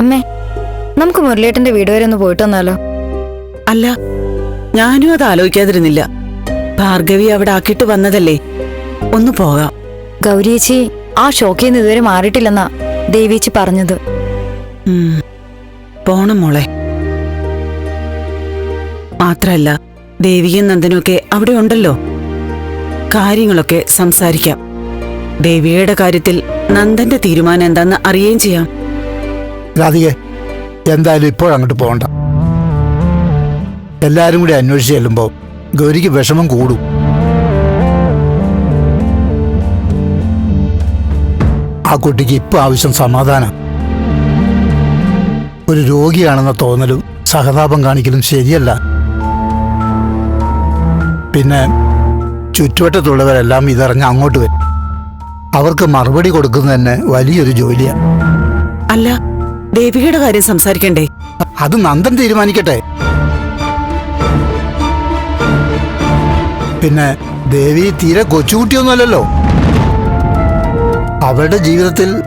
അമ്മേ നമുക്ക് മുരളിയേട്ടന്റെ വീട് വരെ ഒന്ന് പോയിട്ട് വന്നാലോ? അല്ല ഞാനും അത് ആലോചിക്കാതിരുന്നില്ല. ഭാർഗവി അവിടെ ആക്കിയിട്ട് വന്നതല്ലേ. ഒന്ന് പോകാം. ഗൗരിയേച്ചി ആ ഷോക്കിൽ നിന്ന് ഇതുവരെ മാറിയിട്ടില്ലെന്നാ ദേവിയേച്ചി പറഞ്ഞത്. പോണം മോളെ. മാത്രല്ല ദേവിയും നന്ദനൊക്കെ അവിടെ ഉണ്ടല്ലോ. കാര്യങ്ങളൊക്കെ സംസാരിക്കാം. ദേവിയുടെ കാര്യത്തിൽ നന്ദന്റെ തീരുമാനം എന്താന്ന് അറിയുകയും ചെയ്യാം. രാധികെ എന്തായാലും ഇപ്പോഴങ്ങോട്ട് പോകണ്ട. എല്ലാവരും കൂടി അന്വേഷിച്ച് ചെല്ലുമ്പോൾ ഗൗരിക്ക് വിഷമം കൂടും. ആ കുട്ടിക്ക് ഇപ്പൊ ആവശ്യം സമാധാനം. ഒരു രോഗിയാണെന്ന തോന്നലും സഹതാപം കാണിക്കലും ശരിയല്ല. പിന്നെ ചുറ്റുവട്ടത്തുള്ളവരെല്ലാം ഇതറിഞ്ഞ് അങ്ങോട്ട് വരും. അവർക്ക് മറുപടി കൊടുക്കുന്നതന്നെ വലിയൊരു ജോലിയാണ് അല്ല ദേവികയുടെ കാര്യം സംസാരിക്കണ്ടേ? അത് നന്ദൻ തീരുമാനിക്കട്ടെ. പിന്നെ ദേവി തീരെ കൊച്ചുകുട്ടിയൊന്നുമല്ലല്ലോ. അവളുടെ ജീവിതത്തിൽ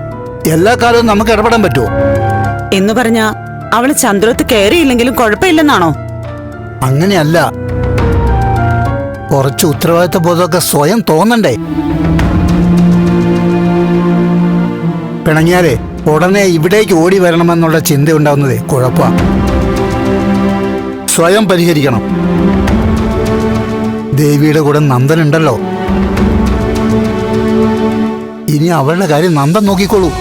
എല്ലാ കാലവും നമുക്ക് ഇടപെടാൻ പറ്റുമോ? എന്ന് പറഞ്ഞ അവൾ ചന്ദ്രത്ത് കയറിയില്ലെങ്കിലും കുഴപ്പമില്ലെന്നാണോ? അങ്ങനെയല്ല. കുറച്ച് ഉത്തരവാദിത്ത ബോധമൊക്കെ സ്വയം തോന്നണ്ടേ. പിണങ്ങിയാലേ ഉടനെ ഇവിടേക്ക് ഓടി വരണമെന്നുള്ള ചിന്ത ഉണ്ടാവുന്നത് കുഴപ്പമാണ്. സ്വയം പരിഹരിക്കണം. ദേവിയുടെ കൂടെ നന്ദനുണ്ടല്ലോ. ഇനി അവളുടെ കാര്യം നന്ദൻ നോക്കിക്കോളൂ.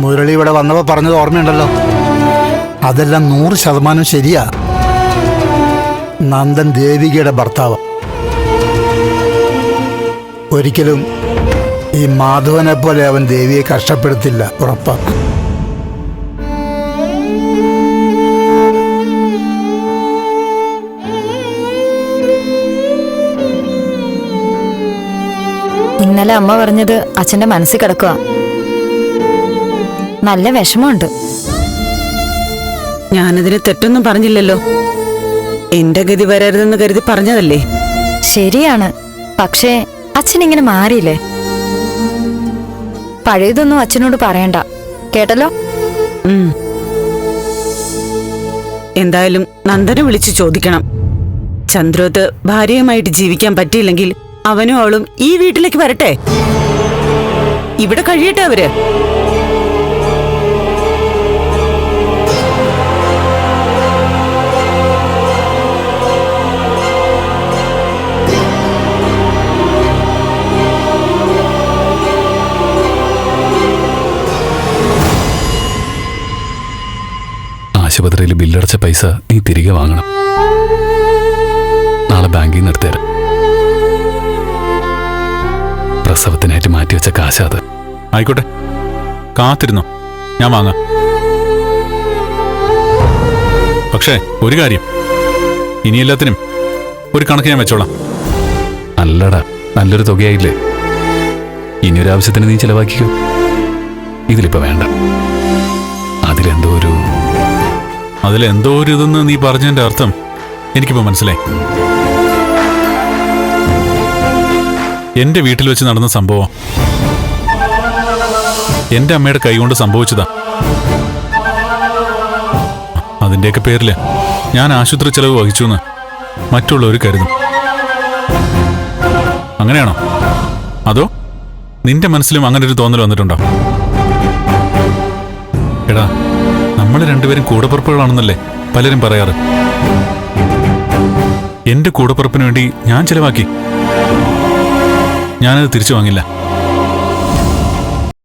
മുരളി ഇവിടെ വന്നപ്പോ പറഞ്ഞത് ഓർമ്മയുണ്ടല്ലോ. അതെല്ലാം നൂറ് ശതമാനം ശരിയാ. നന്ദൻ ദേവികയുടെ ഭർത്താവ്. ഒരിക്കലും ഈ മാധവനെ പോലെ അവൻ ദേവിയെ കഷ്ടപ്പെടുത്തില്ല ഉറപ്പാക്കും. ഇന്നലെ അമ്മ പറഞ്ഞത് അച്ഛന്റെ മനസ്സിൽ കിടക്കുക നല്ല വിഷമമുണ്ട്. ഞാനതിന് തെറ്റൊന്നും പറഞ്ഞില്ലല്ലോ. എന്റെ ഗതി വരരുതെന്ന് കരുതി പറഞ്ഞതല്ലേ? ശരിയാണ്. പക്ഷേ അച്ഛൻ ഇങ്ങനെ മാറിയില്ലേ? പഴയതൊന്നും അച്ഛനോട് പറയണ്ട. കേട്ടല്ലോ? എന്തായാലും നന്ദനെ വിളിച്ച് ചോദിക്കണം. ചന്ദ്രോത്ത് ഭാര്യയുമായിട്ട് ജീവിക്കാൻ പറ്റിയില്ലെങ്കിൽ അവനും അവളും ഈ വീട്ടിലേക്ക് വരട്ടെ? ഇവിടെ കഴിയട്ടെ അവർ? ആശുപത്രിയിൽ ബില്ലടച്ച പൈസ നീ തിരികെ വാങ്ങണം. നാളെ ബാങ്കിൽ നിന്ന് എടുത്തേരാം. പ്രസവത്തിനായിട്ട് മാറ്റിവെച്ച കാശാ അത്. ആയിക്കോട്ടെ. കാത്തിരുന്നോ. ഞാൻ വാങ്ങാം. പക്ഷേ ഒരു കാര്യം. ഇനി എല്ലാത്തിനും ഒരു കണക്ക് ഞാൻ വെച്ചോളാം. അല്ലടാ നല്ലൊരു തുകയായില്ലേ? ഇനിയൊരു ആവശ്യത്തിന് നീ ചെലവാക്കിക്കോ. ഇതിലിപ്പോ വേണ്ട. അതിലെന്തോ ഒരു അതിലെന്തോ ഒരു ഇതെന്ന് നീ പറഞ്ഞതിന്റെ അർത്ഥം എനിക്കിപ്പോ മനസ്സിലായി. എന്റെ വീട്ടിൽ വെച്ച് നടന്ന സംഭവം എന്റെ അമ്മയുടെ കൈകൊണ്ട് സംഭവിച്ചതാ. അതിന്റെയൊക്കെ പേരിൽ ഞാൻ ആശുപത്രി ചെലവ് വഹിച്ചു എന്ന് മറ്റുള്ളവർ കരുതും. അങ്ങനെയാണോ? അതോ നിന്റെ മനസ്സിലും അങ്ങനെ ഒരു തോന്നൽ വന്നിട്ടുണ്ടോ? എടാ നമ്മൾ രണ്ടുപേരും കൂടപ്പുറപ്പുകളാണെന്നല്ലേ പലരും പറയാറ്. എന്റെ കൂടപ്പുറപ്പിന് വേണ്ടി ഞാൻ ചെലവാക്കി. ഞാനത് തിരിച്ചു വാങ്ങില്ല.